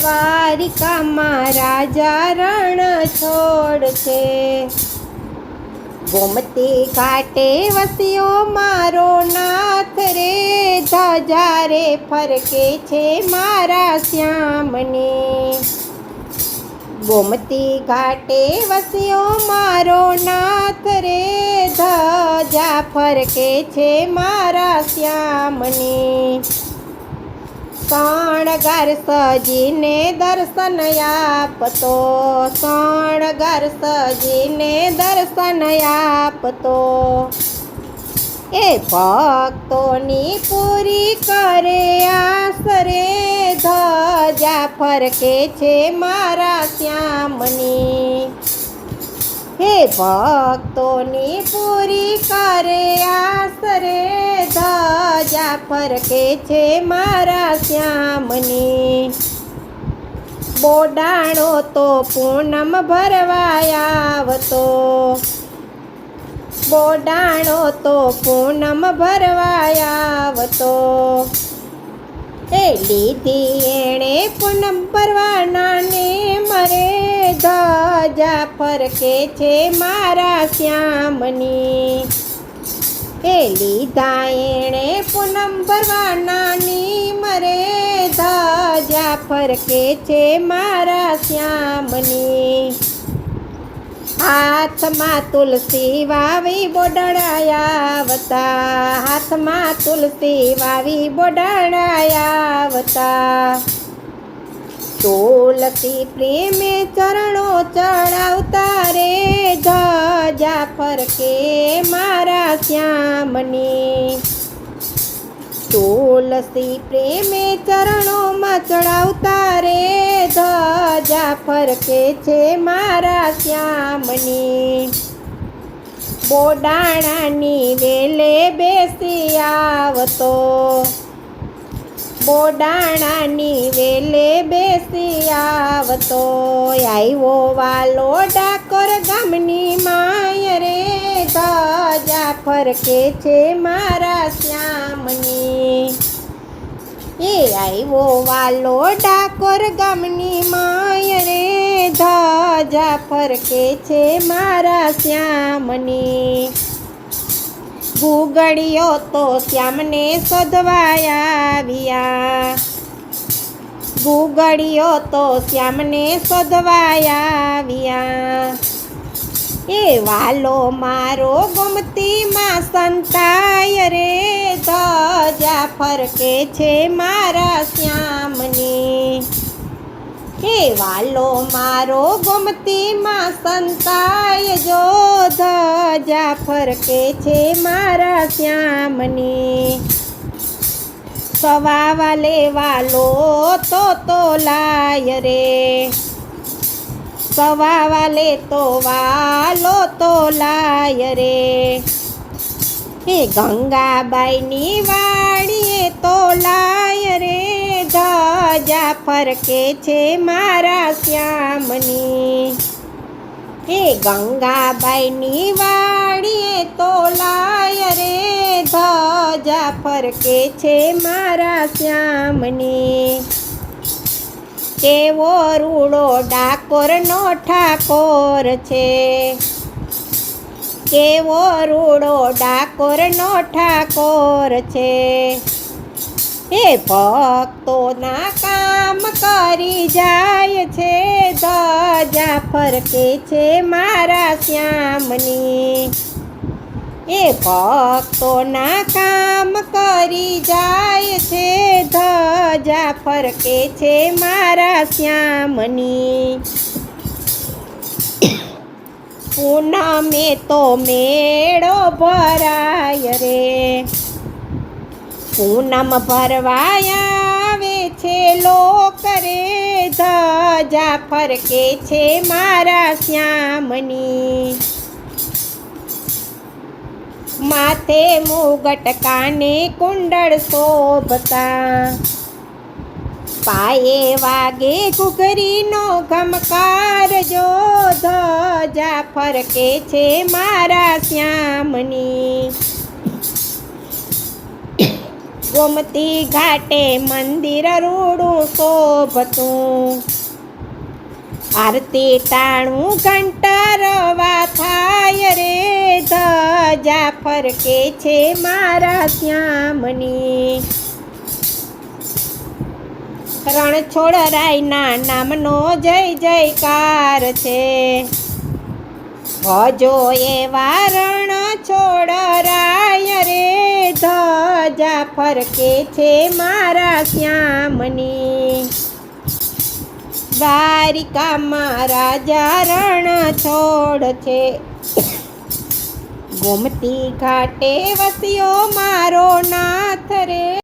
દ્વારિકામાં રાજા રણ છોડ છે. ગોમતી કાટે વસ્યો, મારો નાથ રે. ધજારે ફરકે છે મારા શ્યામની. ગોમતી ઘાટે વસ્યો, મારો નાથ રે. ધજા ફરકે છે મારા શ્યામની. શણગાર સજીને દર્શન આપતો શણગાર સજીને દર્શન આપતો. એ ભક્તોની પૂરી કરે આશરે, ધજા ફરકે છે મારા શ્યામની. હે ભક્તોની પૂરી કરે આસરે ધજા ફરકે છે મારા શ્યામની. બોડાણો તો પૂનમ ભરવાયાવતો બોડાણો તો પૂનમ ભરવાયાવતો એ લીધી એણે પૂનમ ભરવાનાને મરે. ધજા ફરકે છે મારા શ્યામની. એ લીધા એણે પૂનમ ભરવાના ની મરે દાજા ફરકે છે મારા શ્યામની. હાથમાં તુલસી વાવી બોડાળાયાવતા હાથમાં તુલસી વાવી બોડાળાયાવતા તુલસી પ્રેમે ચરણો ચડાવતા રે ધજા ફરકે મારા શ્યામની. તુલસી પ્રેમે ચરણોમાં ચડાવતા રે, ધજા ફરકે છે મારા શ્યામની. બોડાણાની વેલે બેસી આવતો. બોડાણાની વેલે બેસી આવતો. આવ્યો વાલો ડાકોર ગામની માય રે ધજા ફરકે છે મારા શ્યામની? એ આવ્યો વાલો ડાકોર ગામની માય રે ધજા ફરકે છે મારા શ્યામની? ગુગળિયો તો શ્યામને શોધવાયા આવ્યા. ગુગળિયો તો શ્યામને શોધવાયા આવ્યા. એ વાલો મારો ગમતીમાં સંતાય રે, ધજા ફરકે છે મારા શ્યામની. હે વાલો મારો ગમતીમાં સંતાય જો, ધજા ફરકે છે મારા શ્યામની. સવા વાલે વાલો, તો તો લાય રે. સવા વાલે તો વાલો તો લાય રે. હે ગંગાબાઈની વાડીએ તો લાય રે. ધજા ફરકે છે મારા શ્યામની. હે ગંગાબાઈની વાડીએ તો લાય રે. ધજા ફરકે છે મારા શ્યામની. કેવો રૂડો ડાકોરનો ઠાકોર છે? કેવો રૂડો ડાકોરનો ઠાકોર છે? એ ભક્તોના કામ કરી જાય છે ધજા ફરકે છે મારા શ્યામની. એ ભક્તોના કામ કરી જાય છે, ધજા ફરકે છે મારા શ્યામની. પૂનમે તો મેળો ભરાય રે. પૂનમ ભરવાયા આવે છે લોક રે ધજા ફરકે છે મારા શ્યામની. માથે મુગટ કાને કુંડળ શોભતા. પાયે વાગે ઘૂઘરીનો ગમકાર જો ધજા ફરકે છે મારા શ્યામની. ગોમતી ઘાટે મંદિર રૂડું શોભતું. આરતી ટાણું ઘંટારવા થાય રે, ધજા ફરકે છે મારા શ્યામની. રણછોડ રાયના નામનો જય જયકાર છે. હજો એવા રણ છોડ રાય રે, ધજા ફરકે છે મારા શ્યામની. દ્વારિકામાં રાજા રણ છોડ છે. ગોમતી ઘાટે વસ્યો મારો નાથ રે.